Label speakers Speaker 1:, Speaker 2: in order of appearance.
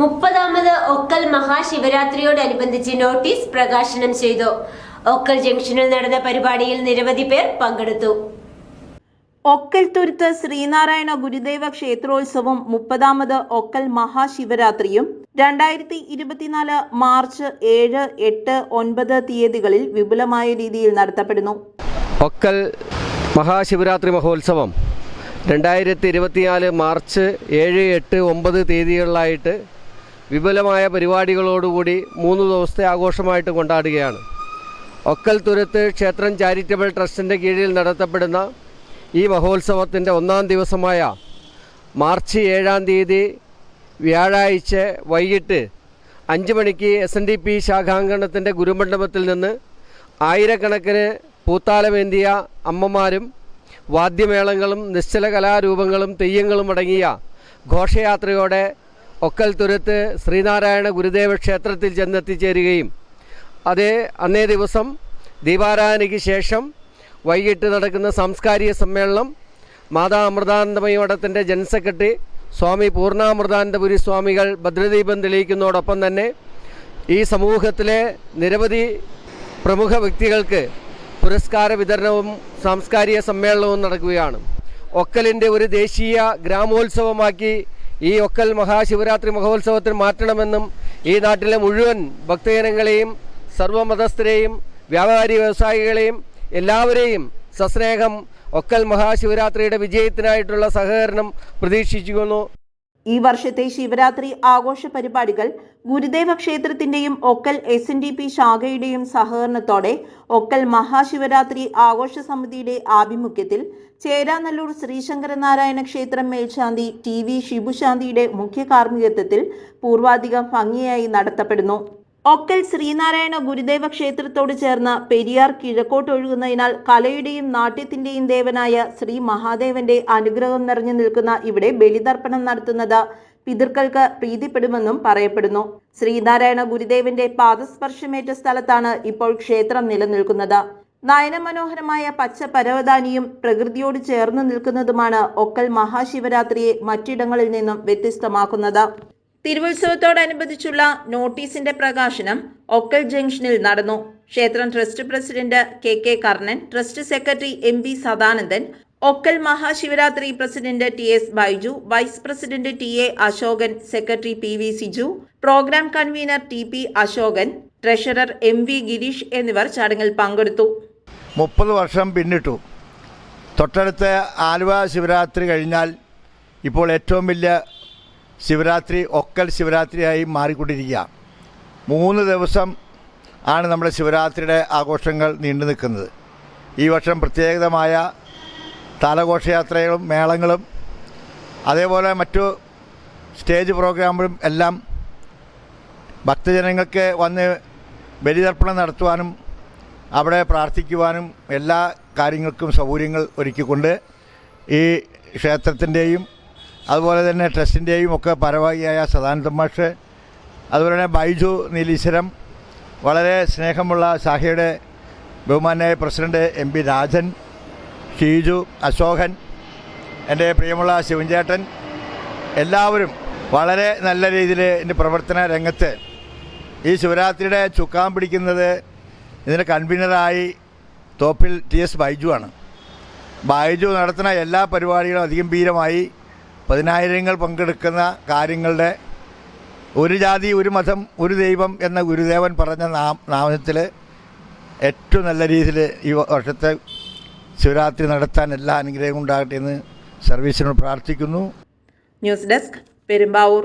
Speaker 1: മുപ്പതാമത് Okkal മഹാശിവരാത്രിയോടനുബന്ധിച്ച് notice പ്രകാശനം ചെയ്തു. ഒക്കൽ ജംഗ്ഷനിൽ നടന്ന പരിപാടിയിൽ നിരവധി പേർ പങ്കെടുത്തു.
Speaker 2: ഒക്കൽ തുരുത്ത് ശ്രീനാരായണ ഗുരുദേവ ക്ഷേത്രോത്സവം മുപ്പതാമത് ഒക്കൽ മഹാശിവരാത്രിയും രണ്ടായിരത്തി ഇരുപത്തിനാല് മാർച്ച് ഏഴ് എട്ട് ഒൻപത് തീയതികളിൽ വിപുലമായ രീതിയിൽ നടത്തപ്പെടുന്നു.
Speaker 3: ഒക്കൽ മഹാശിവരാത്രി മഹോത്സവം രണ്ടായിരത്തി ഇരുപത്തിനാല് മാർച്ച് ഏഴ് എട്ട് ഒമ്പത് തീയതികളിലായിട്ട് വിപുലമായ പരിപാടികളോടുകൂടി മൂന്ന് ദിവസത്തെ ആഘോഷമായിട്ട് കൊണ്ടാടുകയാണ്. ഒക്കൽ തുരത്ത് ക്ഷേത്രം ചാരിറ്റബിൾ ട്രസ്റ്റിന്റെ കീഴിൽ നടത്തപ്പെടുന്ന ഈ മഹോത്സവത്തിന്റെ ഒന്നാം ദിവസമായ മാർച്ച് ഏഴാം തീയതി വ്യാഴാഴ്ച വൈകിട്ട് അഞ്ച് മണിക്ക് എസ് എൻ ഡി പി ശാഖാങ്കണത്തിന്റെ ഗുരുമണ്ഡപത്തിൽ നിന്ന് ആയിരക്കണക്കിന് പൂത്താലമേന്തിയ അമ്മമാരും വാദ്യമേളങ്ങളും നിശ്ചല കലാരൂപങ്ങളും തെയ്യങ്ങളും അടങ്ങിയ ഘോഷയാത്രയോടെ ഒക്കൽ തുരുത്ത് ശ്രീനാരായണ ഗുരുദേവ ക്ഷേത്രത്തിൽ ചെന്നെത്തിച്ചേരുകയും അതേ അന്നേ ദിവസം ദീപാരാധനയ്ക്ക് ശേഷം വൈകിട്ട് നടക്കുന്ന സാംസ്കാരിക സമ്മേളനം മാതാ അമൃതാനന്ദമയി മഠത്തിന്റെ ജനറൽ സെക്രട്ടറി സ്വാമി പൂർണാമൃതാനന്ദപുരി സ്വാമികൾ ഭദ്രദീപം തെളിയിക്കുന്നതോടൊപ്പം തന്നെ ഈ സമൂഹത്തിലെ നിരവധി പ്രമുഖ വ്യക്തികൾക്ക് പുരസ്കാര വിതരണവും സാംസ്കാരിക സമ്മേളനവും നടക്കുകയാണ്. ഒക്കലിന്റെ ഒരു ദേശീയ ഗ്രാമോത്സവമാക്കി ഈ ഒക്കൽ മഹാശിവരാത്രി മഹോത്സവത്തിന് മാറ്റണമെന്നും ഈ നാട്ടിലെ മുഴുവൻ ഭക്തജനങ്ങളെയും സർവമതസ്ഥരെയും വ്യാപാരി വ്യവസായികളെയും എല്ലാവരെയും സസ്നേഹം ഒക്കൽ മഹാശിവരാത്രിയുടെ വിജയത്തിനായിട്ടുള്ള സഹകരണം പ്രതീക്ഷിക്കുന്നു
Speaker 2: ഈ വർഷത്തെ ശിവരാത്രി ആഘോഷ പരിപാടികൾ ഗുരുദേവ ക്ഷേത്രത്തിന്റെയും Okkal S N D P ശാഖയുടെയും സഹകരണത്തോടെ ഒക്കൽ മഹാശിവരാത്രി ആഘോഷ സമിതിയുടെ ആഭിമുഖ്യത്തിൽ ചേരാനല്ലൂർ ശ്രീശങ്കരനാരായണ ക്ഷേത്രം മേൽശാന്തി ടി വി ശിബുശാന്തിയുടെ മുഖ്യ കാർമ്മികത്വത്തിൽ പൂർവാധികം ഭംഗിയായി നടത്തപ്പെടുന്നു. ഒക്കൽ ശ്രീനാരായണ ഗുരുദേവ ക്ഷേത്രത്തോട് ചേർന്ന് പെരിയാർ കിഴക്കോട്ട് ഒഴുകുന്നതിനാൽ കലയുടെയും നാട്യത്തിന്റെയും ദേവനായ ശ്രീ മഹാദേവന്റെ അനുഗ്രഹം നിറഞ്ഞു നിൽക്കുന്ന ഇവിടെ ബലിതർപ്പണം നടത്തുന്നത് പിതൃക്കൾക്ക് പ്രീതിപ്പെടുമെന്നും പറയപ്പെടുന്നു. ശ്രീനാരായണ ഗുരുദേവന്റെ പാദസ്പർശമേറ്റ സ്ഥലത്താണ് ഇപ്പോൾ ക്ഷേത്രം നിലനിൽക്കുന്നത്. നയനമനോഹരമായ പച്ച പരവതാനിയും പ്രകൃതിയോട് ചേർന്ന് നിൽക്കുന്നതുമാണ് ഒക്കൽ മഹാശിവരാത്രിയെ മറ്റിടങ്ങളിൽ നിന്നും വ്യത്യസ്തമാക്കുന്നത്. തിരുവുത്സവത്തോടനുബന്ധിച്ചുള്ള നോട്ടീസിന്റെ പ്രകാശനം ഒക്കൽ ജംഗ്ഷനിൽ നടന്നു. ക്ഷേത്രം trust president K K Karnan trust secretary M V Sadanandan Okkal Mahashivaratri president T S Baiju vice president T A Ashokan secretary P V Siju programme convener T P Ashokan treasurer M V Girish എന്നിവർ ചടങ്ങിൽ പങ്കെടുത്തു.
Speaker 4: മുപ്പത് വർഷം പിന്നിട്ടു. തൊട്ടടുത്ത ആലുവ ശിവരാത്രി കഴിഞ്ഞാൽ ഇപ്പോൾ ഏറ്റവും വലിയ ശിവരാത്രി ഒക്കൽ ശിവരാത്രിയായി മാറിക്കൊണ്ടിരിക്കുക. മൂന്ന് ദിവസം ആണ് നമ്മുടെ ശിവരാത്രിയുടെ ആഘോഷങ്ങൾ നീണ്ടു നിൽക്കുന്നത്. ഈ വർഷം പ്രത്യേകതമായ താലഘോഷയാത്രകളും മേളങ്ങളും അതേപോലെ മറ്റു സ്റ്റേജ് പ്രോഗ്രാമുകളും എല്ലാം ഭക്തജനങ്ങൾക്ക് വന്ന് ബലിതർപ്പണം നടത്തുവാനും അവിടെ പ്രാർത്ഥിക്കുവാനും എല്ലാ കാര്യങ്ങൾക്കും സൗകര്യങ്ങൾ ഒരുക്കിക്കൊണ്ട് ഈ ക്ഷേത്രത്തിന്റെയും അതുപോലെ തന്നെ ട്രസ്റ്റിന്റെയും ഒക്കെ പരവാഹിയായ സദാനന്ദ മാഷ്. അതുപോലെ തന്നെ ബൈജു നീലീശ്വരം. വളരെ സ്നേഹമുള്ള ശാഖയുടെ ബഹുമാനായ president M P Rajan Sheeju Ashokan എന്റെ പ്രിയമുള്ള ശിവൻചേട്ടൻ. എല്ലാവരും വളരെ നല്ല രീതിയിൽ എന്റെ പ്രവർത്തന രംഗത്ത് ഈ ശിവരാത്രിയുടെ ചുക്കാൻ പിടിക്കുന്നത് ഇതിന്റെ കൺവീനറായി തോപ്പിൽ ടി എസ് ബൈജു ആണ്. ബൈജു നടത്തുന്ന എല്ലാ പരിപാടികളും അതിഗംഭീരമായി. പതിനായിരങ്ങൾ പങ്കെടുക്കുന്ന കാര്യങ്ങളുടെ ഒരു ജാതി ഒരു മതം ഒരു ദൈവം എന്ന ഗുരുദേവൻ പറഞ്ഞ നാം നാമത്തിൽ ഏറ്റവും നല്ല രീതിയിൽ ഈ വർഷത്തെ ശിവരാത്രി നടത്താൻ എല്ലാ അനുഗ്രഹവും ഉണ്ടാകട്ടെ എന്ന് സർവീസിനോട് പ്രാർത്ഥിക്കുന്നു.
Speaker 2: News desk Perumbavoor.